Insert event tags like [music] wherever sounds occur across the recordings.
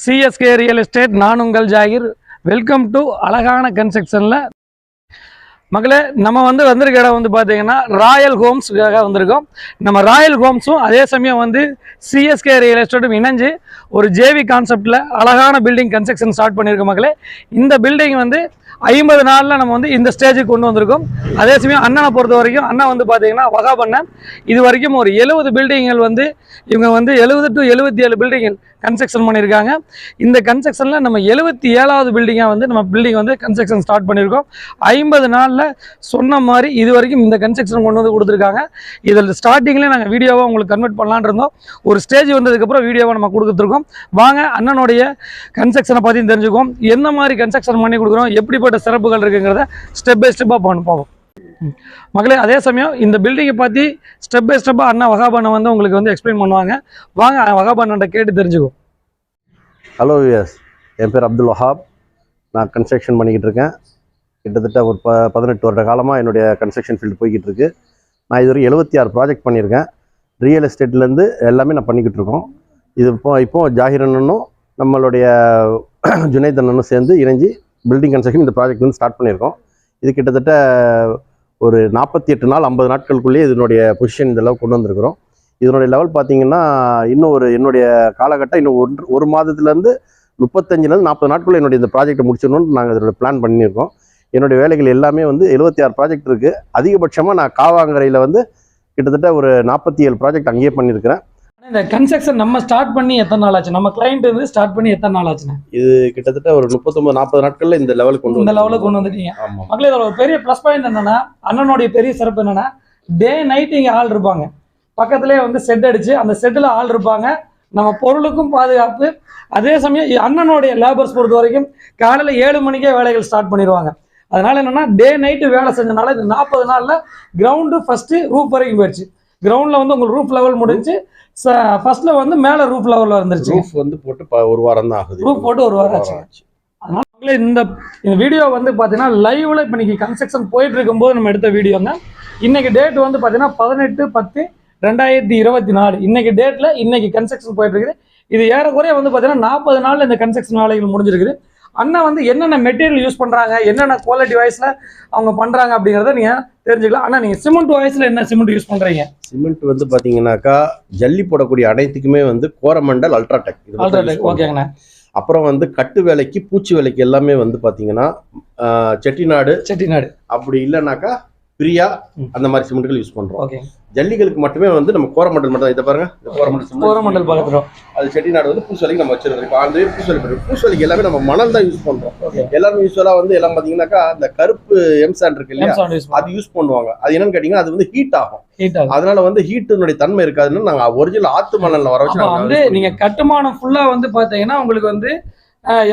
CSK real estate நான் உங்கள் Zakir. Welcome to அழகான கன்ஸ்ட்ரக்ஷனில். மக்களே நம்ம வந்து வந்திருக்க இடம் வந்து பார்த்தீங்கன்னா ராயல் ஹோம்ஸுக்காக வந்திருக்கோம். நம்ம ராயல் ஹோம்ஸும் அதே சமயம் வந்து சிஎஸ்கே ரியல் எஸ்டேட்டும் இணைஞ்சு ஒரு ஜேவி கான்செப்டில் அழகான பில்டிங் கன்ஸ்ட்ரக்ஷன் ஸ்டார்ட் பண்ணியிருக்கோம் மக்களே. இந்த பில்டிங் வந்து ஐம்பது நாளில் நம்ம வந்து இந்த ஸ்டேஜுக்கு கொண்டு வந்திருக்கோம். அதே சமயம் அண்ணனை பொறுத்த வரைக்கும் அண்ணன் வந்து பார்த்தீங்கன்னா வகாபண்ணன். இது வரைக்கும் ஒரு எழுபது பில்டிங்கள் வந்து இவங்க வந்து எழுபது டு எழுபத்தி ஏழு பில்டிங்கள் கன்ஸ்ட்ரக்ஷன் பண்ணியிருக்காங்க. இந்த கன்ஸ்ட்ரக்ஷனில் நம்ம எழுபத்தி ஏழாவது பில்டிங்காக வந்து நம்ம பில்டிங் வந்து கன்ஸ்ட்ரக்ஷன் ஸ்டார்ட் பண்ணியிருக்கோம். ஐம்பது நாளில் சொன்ன மாதிரி இது வரைக்கும் இந்த கன்ஸ்ட்ரக்ஷன் கொண்டு வந்து கொடுத்துருக்காங்க. இதில் ஸ்டார்டிங்லேயே நாங்கள் வீடியோவாக உங்களுக்கு கன்வெர்ட் பண்ணலான்னு இருந்தோம். ஒரு ஸ்டேஜ் வந்ததுக்கப்புறம் வீடியோவை நம்ம கொடுத்துருக்கோம் வாங்க அண்ணனுடைய கன்ஸ்ட்ரக்ஷனை பற்றியும் தெரிஞ்சுக்குவோம். எந்த மாதிரி கன்ஸ்ட்ரக்ஷன் பண்ணி கொடுக்குறோம்? எப்படிப்பட்ட சிறப்புகள் இருக்குங்கிறத ஸ்டெப் பை ஸ்டெப்பாக பண்ண பார்ப்போம் மக்களே அதே சமயம் இந்த பில்டிங்கை பற்றி ஸ்டெப் பை ஸ்டெப்பாக அண்ணா வகாபண்ணை வந்து உங்களுக்கு வந்து எக்ஸ்பிளைன் பண்ணுவாங்க. வாங்க வகாபான்கிட்ட கேட்டு தெரிஞ்சுக்குவோம். ஹலோ வியஸ் என் பேர் அப்துல் வஹாப். நான் கன்ஸ்ட்ரக்ஷன் பண்ணிக்கிட்டு இருக்கேன். கிட்டத்தட்ட ஒரு ப பதினெட்டு வருட காலமாக என்னுடைய கன்ஸ்ட்ரக்ஷன் ஃபீல்டு போய்கிட்டு இருக்கு. நான் இதுவரை எழுபத்தி ஆறு ப்ராஜெக்ட் பண்ணியிருக்கேன். ரியல் எஸ்டேட்லேருந்து எல்லாமே நான் பண்ணிக்கிட்டு இருக்கோம். இது இப்போ இப்போ ஜாகிரண்ணனும் நம்மளுடைய [clears throat] ஜுனைத் அண்ணனும் சேர்ந்து இணைஞ்சு பில்டிங் கன்ஸ்ட்ரக்ஷன் இந்த ப்ராஜெக்ட் வந்து ஸ்டார்ட் பண்ணியிருக்கோம். இது கிட்டத்தட்ட ஒரு நாற்பத்தி எட்டு நாள் ஐம்பது நாட்களுக்குள்ளேயே இதனுடைய பொசிஷன் இந்த அளவுக்கு கொண்டு வந்திருக்கிறோம். இதனுடைய லெவல் பார்த்தீங்கன்னா இன்னும் ஒரு என்னுடைய காலகட்டம் இன்னும் ஒன்று ஒரு மாதத்துலேருந்து முப்பத்தஞ்சுலேருந்து நாற்பது நாட்களுள்ள என்னுடைய இந்த ப்ராஜெக்ட்டை முடிச்சிடணும்னு நாங்கள் இதோட பிளான் பண்ணியிருக்கோம். என்னுடைய வேலைகள் எல்லாமே வந்து எழுபத்தி ஆறு ப்ராஜெக்ட் இருக்குது அதிகபட்சமாக நான் காவாங்கரையில் வந்து கிட்டத்தட்ட ஒரு நாற்பத்தி ஏழு ப்ராஜெக்ட் அங்கேயே பண்ணியிருக்கிறேன். இந்த கன்ஸ்ட்ரக்ஷன் நம்ம ஸ்டார்ட் பண்ணி எத்தனை நாள் ஆச்சு? நம்ம கிளைண்ட் வந்து ஸ்டார்ட் பண்ணி எத்தனை நாள் ஆச்சுண்ணே? இது கிட்டத்தட்ட ஒரு முப்பத்தொம்பது நாற்பது நாட்களில் இந்த லெவலுக்கு கொண்டு இந்த லெவலுக்கு கொண்டு வந்துட்டீங்க. மக்களே இதோட ஒரு பெரிய ப்ளஸ் பாயிண்ட் என்னன்னா அண்ணனுடைய பெரிய சிறப்பு என்னன்னா டே நைட் இங்கே ஆள் இருப்பாங்க. பக்கத்துலேயே வந்து செட் அடிச்சு அந்த செட்டில் ஆள் இருப்பாங்க. நம்ம பொருளுக்கும் பாதுகாப்பு. அதே சமயம் அண்ணனுடைய லேபர்ஸ் பொறுத்த வரைக்கும் காலையில் ஏழு மணிக்கே வேலைகள் ஸ்டார்ட் பண்ணிடுவாங்க. அதனால என்னன்னா டே நைட்டு வேலை செஞ்சனால இந்த நாற்பது நாளில் கிரவுண்டு ஃபர்ஸ்ட் ரூப் வரைக்கும் போயிடுச்சு. கிரவுண்டில் வந்து உங்களுக்கு ரூப் லெவல் முடிஞ்சு ஃபர்ஸ்ட்ல வந்து மேலே ரூப் லெவலில் வந்துருச்சு. ரூஃப் வந்து போட்டு ஒரு வாரம் தான் ஆகுது. Roof போட்டு ஒரு வாரம் ஆச்சு. அதனால இந்த இந்த வீடியோ வந்து பார்த்தீங்கன்னா லைவ்ல இப்போ இன்னைக்கு கன்ஸ்ட்ரக்ஷன் போயிட்டு இருக்கும்போது நம்ம எடுத்த வீடியோங்க இன்னைக்கு டேட் வந்து பார்த்தீங்கன்னா பதினெட்டு பத்து ரெண்டாயிரத்தி இருபத்தி நாலு. இன்னைக்கு டேட்ல இன்னைக்கு கன்ஸ்ட்ரக்ஷன் போயிட்டு இருக்குது. இது ஏறக்குறைய வந்து பார்த்தீங்கன்னா நாற்பது நாள்ல இந்த கன்ஸ்ட்ரக்ஷன் வேலைகள் முடிஞ்சிருக்குது. அண்ணா வந்து என்னென்ன மெட்டீரியல் யூஸ் பண்றாங்க என்னென்ன குவாலிட்டி வைஸ்ல அவங்க பண்றாங்க அப்படிங்கிறத நீங்க தெரிஞ்சுக்கலாம். ஆனா நீங்க சிமெண்ட் வைஸ்ல என்ன சிமெண்ட் யூஸ் பண்றீங்க? சிமெண்ட் வந்து பார்த்தீங்கன்னா ஜல்லி போடக்கூடிய அனைத்துக்குமே வந்து கோரமண்டல் அல்ட்ராடெக் பண்றோம். ஓகேங்கண்ணா. அப்புறம் வந்து கட்டு வேலைக்கு பூச்சி வேலைக்கு எல்லாமே வந்து பார்த்தீங்கன்னா செட்டிநாடு. செட்டிநாடு. அப்படி இல்லைனாக்கா பிரியா. அந்த மாதிரி சிமெண்ட்கள் யூஸ் பண்றோம். ஜல்லிகளுக்கு மட்டுமே வந்து நம்ம கோரமண்டல் மட்டும் இதை பாருங்க. கோரமண்டல் கோரமண்டல் பக்கத்துல அது செட்டிநாடு வந்து பூசலிக்கு நம்ம வச்சிருக்கோம். இப்போ ஆல்ரெடி பூசலி போயிருக்கு. பூசலிக்கு எல்லாமே நம்ம மணல் தான் யூஸ் பண்றோம். எல்லாரும் யூஸ்வலா வந்து எல்லாம் பாத்தீங்கன்னாக்கா அந்த கருப்பு எம்சாண்ட் இருக்கு இல்லையா? அது யூஸ் பண்ணுவாங்க. அது என்னன்னு கேட்டீங்கன்னா அது வந்து ஹீட் ஆகும். அதனால வந்து ஹீட்டினுடைய தன்மை இருக்காதுன்னு நாங்க ஒரிஜினல் ஆத்து மணல்ல வர வச்சு வந்து நீங்க கட்டுமானம் ஃபுல்லா வந்து பாத்தீங்கன்னா உங்களுக்கு வந்து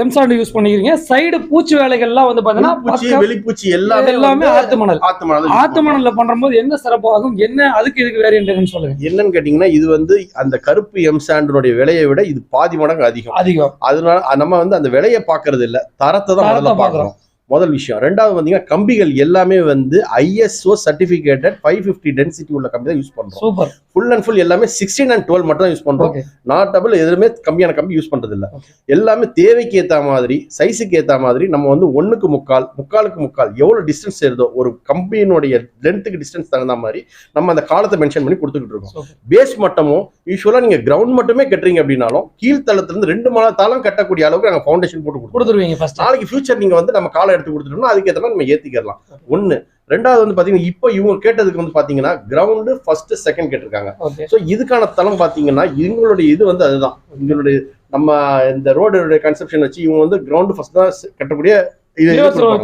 எம்சாண்ட் யூஸ் பண்ணிக்கிறீங்க. சைடு பூச்சி வேலைகள்லாம் வந்து பாத்தீங்கன்னா வெளிப்பூச்சி எல்லாமே எல்லாமே ஆத்து மணல் ஆத்து மணல் ஆத்து மணல்ல பண்றபோது என்ன சிறப்பாகும்? என்ன அதுக்கு இதுக்கு வேரியன்ட்னு சொல்லுங்க. என்னன்னு கேட்டீங்கன்னா இது வந்து அந்த கருப்பு எம்சாண்டினுடைய விலையை விட இது பாதி மடங்கு அதிகம். அதிகம். அதனால நம்ம வந்து அந்த விலையை பார்க்கறது இல்ல. தரத்தை தான் பார்க்கறோம். முதல் விஷயம். ரெண்டாவது பாத்தீங்கன்னா கம்பிகள் எல்லாமே வந்து ISO certificated five fifty density உள்ள கம்பி தான் use super. Full and full எல்லாமே சிக்ஸ்டீன் அண்ட் டுவெல் மட்டும் தான் யூஸ் பண்றோம். ஓகே நாட் டபுள் எதுவுமே கம்மியான கம்பி யூஸ் இல்ல Okay. எல்லாமே தேவைக்கு ஏத்த மாதிரி சைஸுக்கு ஏத்த மாதிரி நம்ம வந்து ஒண்ணுக்கு முக்கால் முக்காலுக்கு முக்கால் எவ்வளவு டிஸ்டன்ஸ் ஏறுதோ ஒரு கம்பியினுடைய லென்த்துக்கு டிஸ்டன்ஸ் தகுந்த மாதிரி நம்ம அந்த காலத்தை மென்ஷன் பண்ணி கொடுத்துக்கிட்டு இருக்கோம். பேஸ் மட்டமும் யூஸ்வலா நீங்க கிரவுண்ட் மட்டுமே கட்டுறீங்க அப்படின்னாலும் கீழ்த்தளத்துல இருந்து ரெண்டு மலை தாளம் கட்டக்கூடிய அளவுக்கு நாங்க ஃபவுண்டேஷன் போட்டு கொடுத்துருவீங்க ஃபர்ஸ்ட் நாளைக்கு ஃபியூச்சர் நீங்க வந்து நம்ம காலை எடுத்து கொடுத்துட்டோம்னா அதுக்கு ஏற்ற மாதிரி நம்ம ஏத்திக்கலாம் ஒண்ணு. ரெண்டாவது வந்து பாத்தீங்கன்னா இப்போ இவங்க கேட்டதுக்கு வந்து பாத்தீங்கன்னா கிரவுண்டு ஃபர்ஸ்ட் செகண்ட் கேட்டிருக்காங்க. ஸோ இதுக்கான தளம் பாத்தீங்கன்னா இவங்களுடைய இது வந்து அதுதான். இவங்களுடைய நம்ம இந்த ரோடுடைய கன்செப்ஷன் வச்சு இவங்க வந்து கிரவுண்டு ஃபர்ஸ்ட் தான் கட்டக்கூடிய.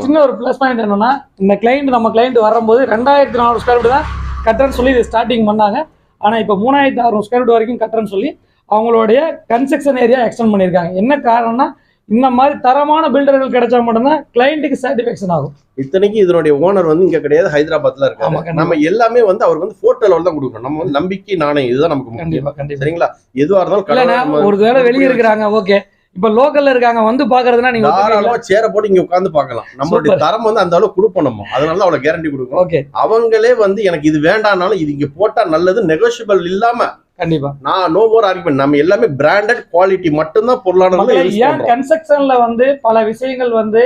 சின்ன ஒரு ப்ளஸ் பாயிண்ட் என்னன்னா இந்த கிளைண்ட் நம்ம கிளைண்ட் வரும்போது ரெண்டாயிரத்தி நானூறு ஸ்கொயர் ஃபீட் தான் கட்டுறேன்னு சொல்லி ஸ்டார்டிங் பண்ணாங்க. ஆனா இப்போ மூணாயிரத்தி அறுநூறு ஸ்கொயர் ஃபீட் வரைக்கும் கட்டுறேன்னு சொல்லி அவங்களுடைய கன்ஸ்ட்ரக்ஷன் ஏரியா எக்ஸ்டெண்ட் பண்ணியிருக்காங்க. என்ன காரணம்னா இந்த மாதிரி தரமான பில்டர்கள் கிடைச்சா மட்டும்தான் கிளைண்ட்டுக்கு சாட்டிஸ்ஃபேக்ஷன் ஆகும். இத்தனைக்கும் இதனுடைய ஓனர் வந்து இங்க கிடையாது ஹைதராபாத்ல இருக்காங்க. நம்ம எல்லாமே வந்து அவருக்கு வந்து லெவல் தான் கொடுக்கணும். நம்ம வந்து நம்பிக்கை நாணயம் இதுதான் நமக்கு கண்டிப்பா கண்டிப்பா. சரிங்களா? எதுவா இருந்தாலும் ஒரு வேளை வெளியே இருக்கிறாங்க ஓகே. இப்போ லோக்கல்ல இருக்காங்க வந்து பாக்குறதுனா நீங்க தாராளமா சேர போட்டு இங்க உட்கார்ந்து பார்க்கலாம். நம்மளுடைய. தரம் வந்து அந்த அளவு கொடுப்போம் நம்ம. அதனால அவ்வளவு கேரண்டி கொடுக்கும் அவங்களே வந்து எனக்கு இது வேண்டாம்னாலும் இது இங்க போட்டா நல்லது நெகோஷியபிள் இல்லாம கண்டிப்பா. நான் நோ மோர் ஆர்குமெண்ட் நம்ம எல்லாமே பிராண்டட் குவாலிட்டி மட்டும்தான் யூஸ் ஏன் கன்ஸ்ட்ரக்ஷன்ல வந்து பல விஷயங்கள் வந்து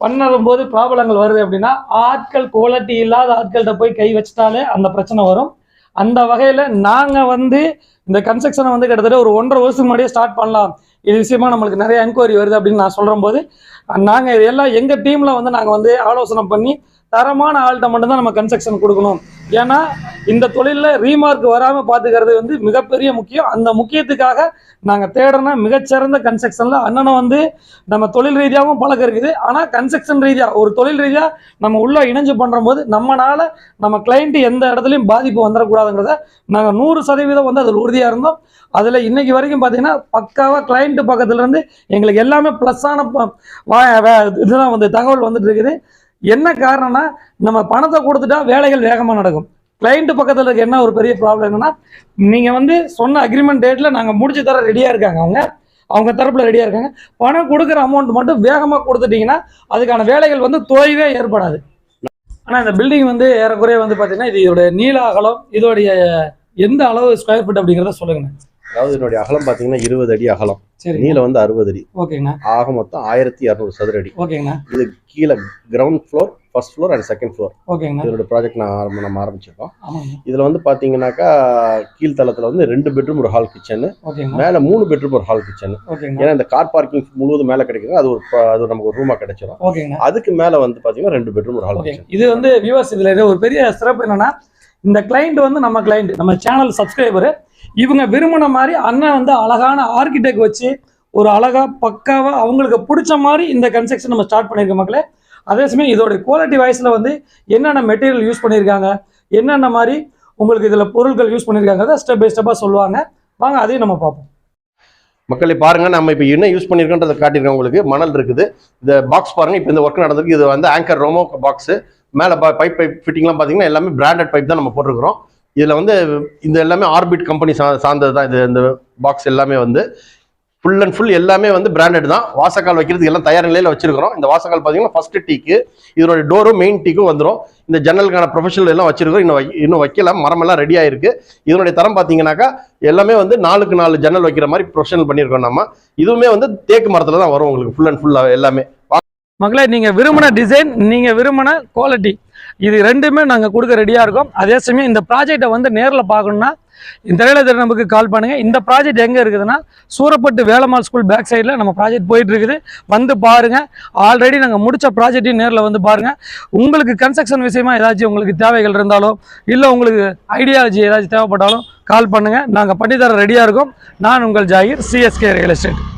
பண்ணும் போது ப்ராப்ளங்கள் வருது அப்படின்னா ஆட்கள் குவாலிட்டி இல்லாத ஆட்கள்கிட்ட போய் கை வச்சிட்டாலே அந்த பிரச்சனை வரும். அந்த வகையில நாங்க வந்து இந்த கன்ஸ்ட்ரக்ஷனை வந்து கிட்டத்தட்ட ஒரு ஒன்றரை வருஷத்துக்கு முன்னாடியே ஸ்டார்ட் பண்ணலாம். இது விஷயமா நம்மளுக்கு நிறைய என்கொயரி வருது அப்படின்னு நான் சொல்லும் போது நாங்க இது எல்லாம் எங்க டீம்ல வந்து நாங்க வந்து ஆலோசனை பண்ணி தரமான ஆள்கிட்ட மட்டும்தான் நம்ம கன்ஸ்ட்ரக்ஷன் கொடுக்கணும். ஏன்னா இந்த தொழிலில் ரீமார்க் வராமல் பார்த்துக்கிறது வந்து மிகப்பெரிய முக்கியம். அந்த முக்கியத்துக்காக நாங்கள் தேடுறோன்னா மிகச்சிறந்த கன்ஸ்ட்ரக்ஷனில் அண்ணனை வந்து நம்ம தொழில் ரீதியாகவும் பழக்கம் இருக்குது ஆனால் கன்ஸ்ட்ரக்ஷன் ரீதியாக ஒரு தொழில் ரீதியாக நம்ம உள்ளே இணைஞ்சு பண்ணுற போது நம்மளால் நம்ம கிளைண்ட்டு எந்த இடத்துலையும் பாதிப்பு வந்துடக்கூடாதுங்கிறத நாங்கள் நூறு சதவீதம் வந்து அதில் உறுதியாக இருந்தோம். அதில் இன்னைக்கு வரைக்கும் பார்த்தீங்கன்னா பக்காவாக கிளைண்ட்டு பக்கத்துலேருந்து எங்களுக்கு எல்லாமே ப்ளஸ்ஸான இதுதான் வந்து தகவல் வந்துட்டு இருக்குது. என்ன காரணம்னா நம்ம பணத்தை கொடுத்துட்டா வேலைகள் வேகமாக நடக்கும். கிளைண்ட் பக்கத்தில் இருக்க என்ன ஒரு பெரிய ப்ராப்ளம் என்னன்னா நீங்கள் வந்து சொன்ன அக்ரிமெண்ட் டேட்டில் நாங்கள் முடிச்சு தர ரெடியாக இருக்காங்க அவங்க. அவங்க தரப்பில் ரெடியாக இருக்காங்க. பணம் கொடுக்குற அமௌண்ட் மட்டும் வேகமாக கொடுத்துட்டீங்கன்னா அதுக்கான வேலைகள் வந்து தோய்வே ஏற்படாது. ஆனால் இந்த பில்டிங் வந்து ஏறக்குறைய வந்து பார்த்தீங்கன்னா இது இதோடைய நீள அகலம் இதோடைய எந்த அளவு ஸ்கொயர் ஃபீட் அப்படிங்கிறத சொல்லுங்கண்ணே. அதாவது என்னுடைய அகலம் பாத்தீங்கன்னா இருபது அடி அகலம். நீளம் வந்து அறுபது அடி. ஓகேங்கண்ணா ஆக மொத்தம் ஆயிரத்தி இரநூறு சதுர அடி. ஓகேங்கண்ணா இது கீழே ground floor first floor and second floor ஓகேங்கண்ணா இதோட ப்ராஜெக்ட் நான் ஆரம்பி நம்ம ஆரம்பிச்சிருக்கோம். இதுல வந்து பாத்தீங்கன்னாக்கா கீழ்த்தளத்துல வந்து ரெண்டு பெட்ரூம் ஒரு ஹால் கிச்சன் மேல மூணு பெட்ரூம் ஒரு ஹால் கிச்சன் ஏன்னா இந்த கார் பார்க்கிங் முழுவதும் மேல கிடைக்குது அது ஒரு அது நமக்கு ஒரு ரூமா கிடைச்சிடும் அதுக்கு மேல வந்து பாத்தீங்கன்னா ரெண்டு பெட்ரூம் ஒரு ஹால் கிச்சன் இது வந்து வியூவர்ஸ் இதுல ஒரு பெரிய சிறப்பு என்னன்னா இந்த கிளைண்ட் வந்து நம்ம கிளைண்ட் நம்ம சேனல் சப்ஸ்கிரைபர் இவங்க விரும்பின மாதிரி அண்ணன் வந்து அழகான ஆர்கிடெக்ட் வச்சு ஒரு அழகாக பக்காவாக அவங்களுக்கு பிடிச்ச மாதிரி இந்த கன்ஸ்ட்ரக்ஷன் நம்ம ஸ்டார்ட் பண்ணியிருக்க மக்களே. அதே சமயம் இதோட குவாலிட்டி வைஸில் வந்து என்னென்ன மெட்டீரியல் யூஸ் பண்ணியிருக்காங்க என்னென்ன மாதிரி உங்களுக்கு இதில் பொருட்கள் யூஸ் பண்ணியிருக்காங்க ஸ்டெப் பை ஸ்டெப்பாக சொல்லுவாங்க. வாங்க அதையும் நம்ம பார்ப்போம். மக்களை பாருங்க நம்ம இப்போ என்ன யூஸ் பண்ணியிருக்கோன்றதை காட்டியிருக்கோம் உங்களுக்கு. மணல் இருக்குது. இந்த பாக்ஸ் பாருங்க இப்போ இந்த ஒர்க் நடந்திருக்கு. இது வந்து ஆங்கர் ரோமோ பாக்ஸ் மேலே பைப் பைப் ஃபிட்டிங்லாம் பார்த்தீங்கன்னா எல்லாமே பிராண்டட் பைப் தான் நம்ம போட்டிருக்கிறோம். இதில் வந்து இந்த எல்லாமே ஆர்பிட் கம்பெனி சா சார்ந்தது தான் இது இந்த பாக்ஸ் எல்லாமே வந்து ஃபுல் அண்ட் ஃபுல் எல்லாமே வந்து பிராண்டட் தான். வாசக்கால் வைக்கிறதுக்கு எல்லாம் தயார் நிலையில் வச்சிருக்கிறோம். இந்த வாசக்கால் பார்த்தீங்கன்னா ஃபர்ஸ்ட் டீக்கு இதோட டோரும் மெயின் டீக்கும் வந்துடும் இந்த ஜன்னலுக்கான ப்ரொஃபஷனல் எல்லாம் வச்சிருக்கோம் இன்னும் வை- இன்னும் வைக்கலாம் மரமெல்லாம் ரெடி ஆயிருக்கு. இதனுடைய தரம் பார்த்தீங்கன்னாக்கா எல்லாமே வந்து நாலுக்கு நாலு ஜன்னல் வைக்கிற மாதிரி ப்ரொஃபஷனல் பண்ணியிருக்கோம் நம்ம. இதுவுமே வந்து தேக்கு மரத்தில் தான் வரும் உங்களுக்கு ஃபுல் அண்ட் ஃபுல்லாக எல்லாமே. மக்களே நீங்கள் விரும்பின டிசைன் நீங்கள் விரும்பின குவாலிட்டி இது ரெண்டுமே நாங்கள் கொடுக்க ரெடியாக இருக்கோம். அதே சமயம் இந்த ப்ராஜெக்டை வந்து நேரில் பார்க்கணும்னா இந்த திரையில நமக்கு கால் பண்ணுங்கள் இந்த ப்ராஜெக்ட் எங்கே இருக்குதுன்னா சூரப்பட்டு வேலம்மாள் ஸ்கூல் பேக் சைடில் நம்ம ப்ராஜெக்ட் போயிட்டு இருக்குது வந்து பாருங்கள் ஆல்ரெடி நாங்கள் முடிச்ச ப்ராஜெக்டையும் நேரில் வந்து பாருங்கள் உங்களுக்கு கன்ஸ்ட்ரக்ஷன் விஷயமா ஏதாச்சும் உங்களுக்கு தேவைகள் இருந்தாலோ இல்லை உங்களுக்கு ஐடியாலஜி ஏதாச்சும் தேவைப்பட்டாலும் கால் பண்ணுங்கள் நாங்கள் பண்ணித்தர ரெடியாக இருக்கோம். நான் உங்கள் ஜாகிர் சிஎஸ்கே ரியல் எஸ்டேட்